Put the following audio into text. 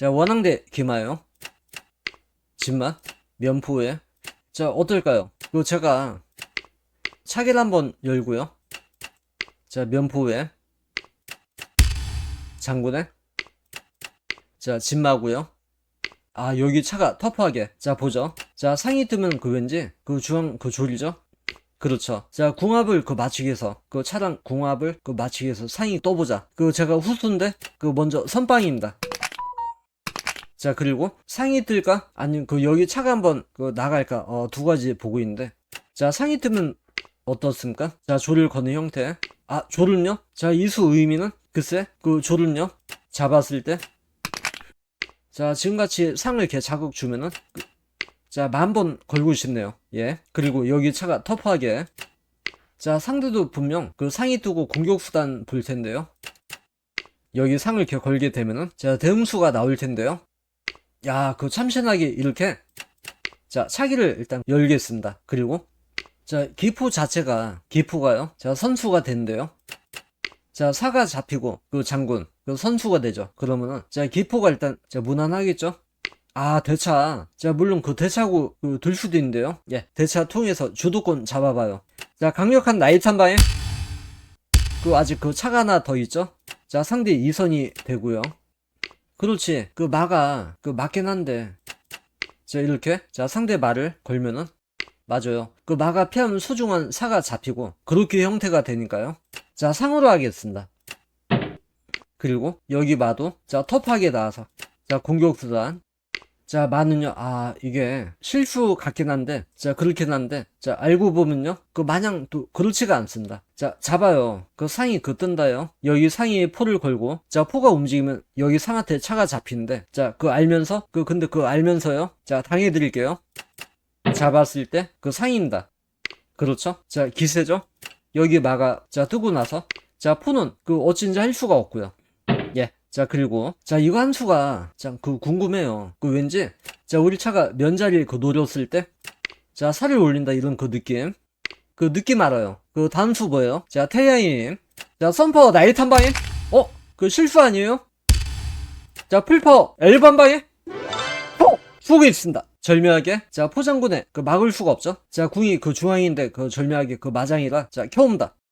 자, 원앙대 기마요. 진마, 면포에. 자, 어떨까요? 그 제가 차기를 한번 열고요. 자, 면포에. 장군에. 자, 진마고요. 아, 여기 차가 터프하게. 자, 보죠. 자, 상이 뜨면 그 왠지 그 중앙 그 조리죠? 그렇죠. 자, 궁합을 그 맞추기 위해서, 그 차랑 궁합을 그 맞추기 위해서 상이 떠보자. 그 제가 후수인데, 그 먼저 선빵입니다. 자, 그리고 상이 뜰까? 아니면 그 여기 차가 한번 그 나갈까? 어, 두 가지 보고 있는데. 자, 상이 뜨면 어떻습니까? 자, 조를 거는 형태. 아, 조를요? 자, 이수 의미는? 글쎄, 그 조를요? 잡았을 때. 자, 지금같이 상을 이렇게 자극 주면은, 그- 자, 만 번 걸고 싶네요. 예. 그리고 여기 차가 터프하게. 자, 상대도 분명 그 상이 뜨고 공격수단 볼 텐데요. 여기 상을 이렇게 걸게 되면은, 자, 대응수가 나올 텐데요. 야, 그 참신하게 이렇게. 자, 차기를 일단 열겠습니다. 그리고, 자, 기포 자체가, 기포가요. 자, 선수가 된대요. 자, 사가 잡히고, 그 장군, 그 선수가 되죠. 그러면은, 자, 기포가 일단, 자, 무난하겠죠? 아, 대차. 자, 물론 그 대차고, 그, 들 수도 있는데요. 예, 대차 통해서 주도권 잡아봐요. 자, 강력한 나이트 한 방에. 그, 아직 그 차가 하나 더 있죠? 자, 상대 2선이 되고요. 그렇지. 그 마가, 그 맞긴 한데. 자, 이렇게. 자, 상대 말을 걸면은. 맞아요. 그 마가 피하면 소중한 사가 잡히고, 그렇게 형태가 되니까요. 자, 상으로 하겠습니다. 그리고, 여기 마도, 자, 터프하게 나와서. 자, 공격수단. 자, 마는요, 아, 이게 실수 같긴 한데, 자, 그렇긴 한데, 자, 알고 보면요, 그 마냥 또 그렇지가 않습니다. 자, 잡아요. 그 상이 그 뜬다요. 여기 상이 포를 걸고, 자, 포가 움직이면 여기 상한테 차가 잡히는데, 자, 그 알면서, 그, 근데 그 알면서요, 자, 당해드릴게요. 잡았을 때, 그 상입니다. 그렇죠? 자, 기세죠? 여기 마가, 자, 뜨고 나서, 자, 포는 그 어찌인지 할 수가 없고요. 예. 자, 그리고, 자, 이거 한 수가, 참, 그, 궁금해요. 그, 왠지, 자, 우리 차가 면자리를 그 노렸을 때, 자, 살을 올린다, 이런 그 느낌. 그 느낌 알아요. 그 다음 수 뭐예요? 자, 태양님. 자, 선퍼 나이트 한 방에? 어? 그 실수 아니에요? 자, 풀퍼 엘브 한 방에? 어! 쏘고 있습니다. 절묘하게. 자, 포장군에 그 막을 수가 없죠? 자, 궁이 그 중앙인데 그 절묘하게 그 마장이라. 자, 켜옵니다.